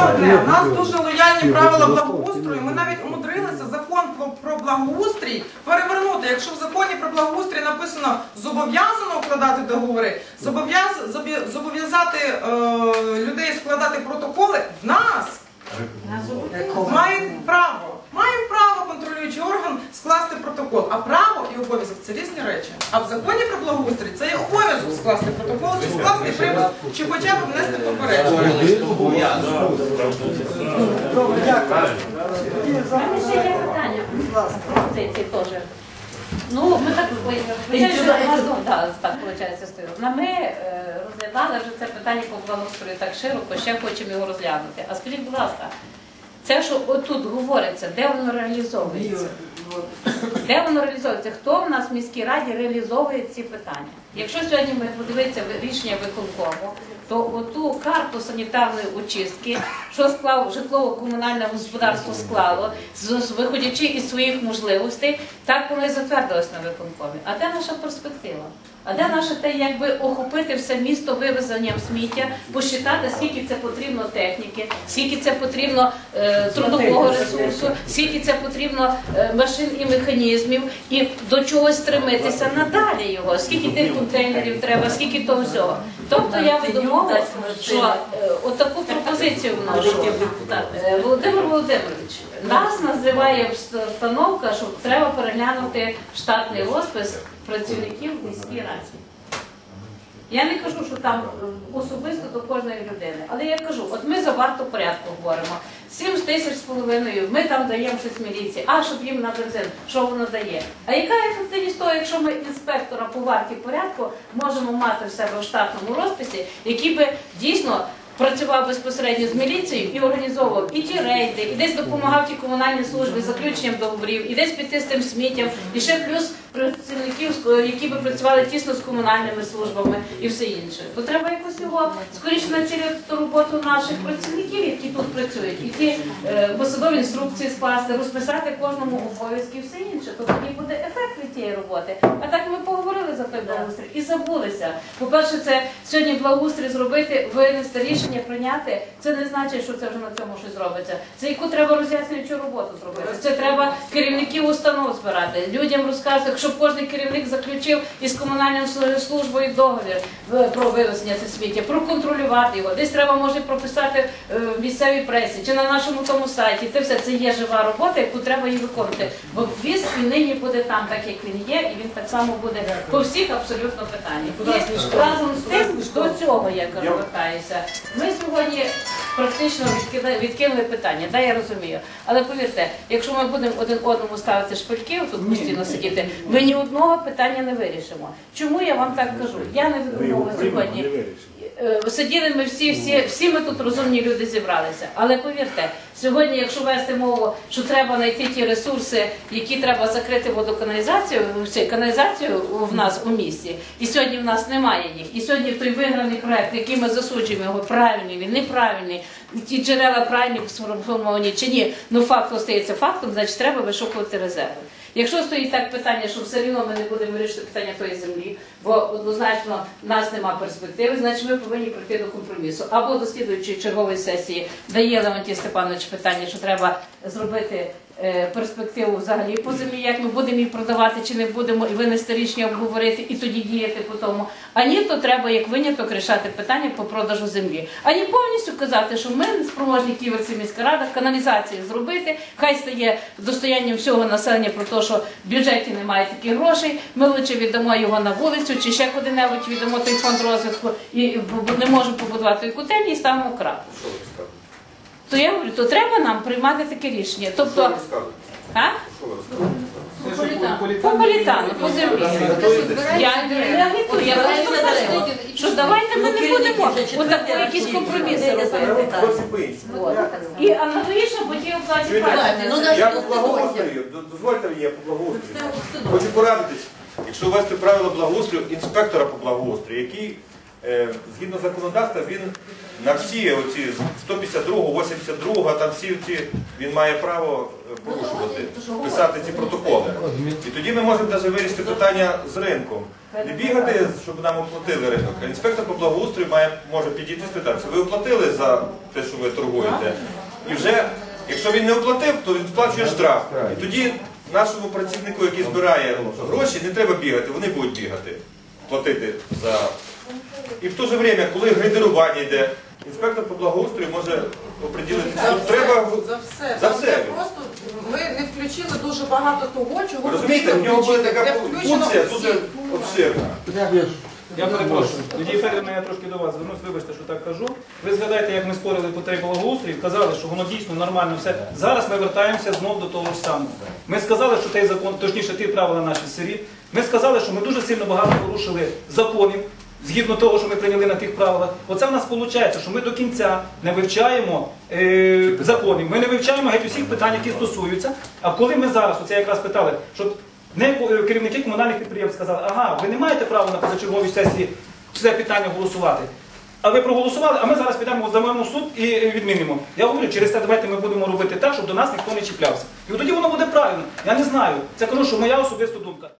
Одне, у нас дуже лояльні правила благоустрою. Ми навіть умудрилися закон про, благоустрій перевернути. Якщо в законі про благоустрій написано зобов'язано укладати договори, зобов'язати е, людей складати протоколи, в нас мають право. Маємо право контролюючий орган скласти протокол. А право і обов'язок це різні речі. А в законі про благоустрій це є обов'язок скласти протокол, чи скласти припис, чи хоча б внести попередження. У мене ще є питання. Позиції теж. Ну, ми так виявляємо, разом, да, так виходить, стою. На ми е, розглядали вже це питання по благоустрою так широко, ще хочемо його розглянути. А скажіть, будь ласка, це, що отут говориться, де воно реалізовується? Де воно реалізовується? Хто в нас в міській раді реалізовує ці питання? Якщо сьогодні ми подивитися рішення виконкому, то оту карту санітарної очистки, що склав житлово-комунальне господарство склало, виходячи із своїх можливостей, так воно і затвердилось на виконкомі. А де наша перспектива? А де наше те, якби охопити все місто вивезенням сміття, посчитати, скільки це потрібно техніки, скільки це потрібно е, трудового ресурсу, скільки це потрібно е, машин і механізмів, і до чогось стремитися надалі його, скільки тих контейнерів треба, скільки того всього. Тобто я домовилась, що е, отаку пропозицію вношу. Е, Володимир Володимирович, нас називає встановка, що треба переглянути штатний розпис працівників в міській раді. Я не кажу, що там е, особисто до кожної людини, але я кажу, от ми за варту порядку говоримо. 7 тисяч з половиною, ми там даємо щось міліції, а щоб їм на бензин, що воно дає? А яка ефективність того, якщо ми інспектора по варті порядку можемо мати в себе в штатному розписі, який би дійсно працював безпосередньо з міліцією і організовував і ті рейди, і десь допомагав ті комунальні служби заключенням договорів, і десь піти з тим сміттям, і ще плюс працівників, які би працювали тісно з комунальними службами і все інше. То треба якось його скоріше націлити роботу наших працівників, які тут працюють, і ті е, посадові інструкції скласти, розписати кожному обов'язки і все інше. То тоді буде ефект від тієї роботи. А так ми поговорили за той благоустрій і забулися. По-перше, це сьогодні благоустрій зробити, винести рішення, прийняти. Це не значить, що це вже на цьому щось зробиться. Це яку треба роз'яснюючу роботу зробити. Це треба керівників установ збирати, людям розказувати, щоб кожен керівник заключив із комунальною службою договір про вивезення це сміття, проконтролювати його. Десь треба може прописати е, в місцевій пресі чи на нашому тому сайті. Це все це є жива робота, яку треба її виконувати. Бо віз і нині буде там, так як він є, і він так само буде по всіх абсолютно питаннях. І разом з тим до цього я кажу, вертаюся. Ми сьогодні практично відкида- відкинули питання, да, я розумію. Але повірте, якщо ми будемо один одному ставити шпильки, тут постійно сидіти, ми ні одного питання не вирішимо. Чому я вам так кажу? Я не відмовила сьогодні. Е, Сиділи ми всі, всі, всі ми тут розумні люди зібралися. Але повірте, сьогодні, якщо вести мову, що треба знайти ті ресурси, які треба закрити водоканалізацію, чи каналізацію в нас у місті, і сьогодні в нас немає їх. І сьогодні той виграний проект, який ми засуджуємо його, правильний він, неправильний, ті джерела правильні сформовані чи ні, ну факт остається фактом, значить треба вишукувати резерви. Якщо стоїть так питання, що все рівно ми не будемо вирішити питання тої землі, бо однозначно нас нема перспективи, значить ми повинні прийти до компромісу. Або до слідуючої чергової сесії дає Леонтій Степанович питання, що треба зробити перспективу взагалі по землі, як ми будемо її продавати чи не будемо, і винести рішення обговорити, і тоді діяти по тому. А ні, то треба як виняток рішати питання по продажу землі. А не повністю казати, що ми спроможні ківерці міська рада каналізації зробити, хай стає достоянням всього населення про те, що в бюджеті немає таких грошей. Ми лучше віддамо його на вулицю чи ще куди-небудь віддамо той фонд розвитку і не можемо побудувати котельні і ставимо крапку. То я говорю, то треба нам приймати таке рішення. Тобто, а? По політану, по землі. Я не агітую, я просто кажу, що давайте ми не будемо. Отако якісь компроміси робити. І аналогічно по тій оплаті праці. Я по благоустрою, дозвольте мені, я по благоустрою. Хочу порадитись, якщо ввести правила благоустрою інспектора по благоустрою, який згідно законодавства він на всі оці 152, 82, там всі ці, він має право порушувати, писати ці протоколи. І тоді ми можемо навіть вирішити питання з ринком. Не бігати, щоб нам оплатили ринок. А інспектор по благоустрою має, може підійти і спитатися, ви оплатили за те, що ви торгуєте? І вже, якщо він не оплатив, то він сплачує штраф. І тоді нашому працівнику, який збирає гроші, не треба бігати, вони будуть бігати, платити за. І в то же время, коли грейдерування йде, інспектор по благоустрою може оприділити, За тут все, треба. за все. за Там все. де просто ми не включили дуже багато того, чого Розумієте, в потрібно нього буде включити, така де включено функція всі. дуже обширна. Я перепрошую. Тоді Федорівна, я трошки до вас звернусь, вибачте, що так кажу. Ви згадаєте, як ми спорили по тей благоустрою, казали, що воно дійсно нормально все. Зараз ми вертаємося знов до того ж самого. Ми сказали, що той закон, точніше, ті правила наші сирі. Ми сказали, що ми дуже сильно багато порушили законів. Згідно того, що ми прийняли на тих правилах, оце в нас виходить, що ми до кінця не вивчаємо е, законів, ми не вивчаємо геть усіх питань, які стосуються. А коли ми зараз, оце якраз питали, щоб не е, керівники комунальних підприємств сказали, ага, ви не маєте права на позачерговій сесії це питання голосувати. А ви проголосували, а ми зараз підемо в суд і е, відмінимо. Я говорю, через те давайте ми будемо робити так, щоб до нас ніхто не чіплявся. І тоді воно буде правильно. Я не знаю. Це кажу, що моя особиста думка.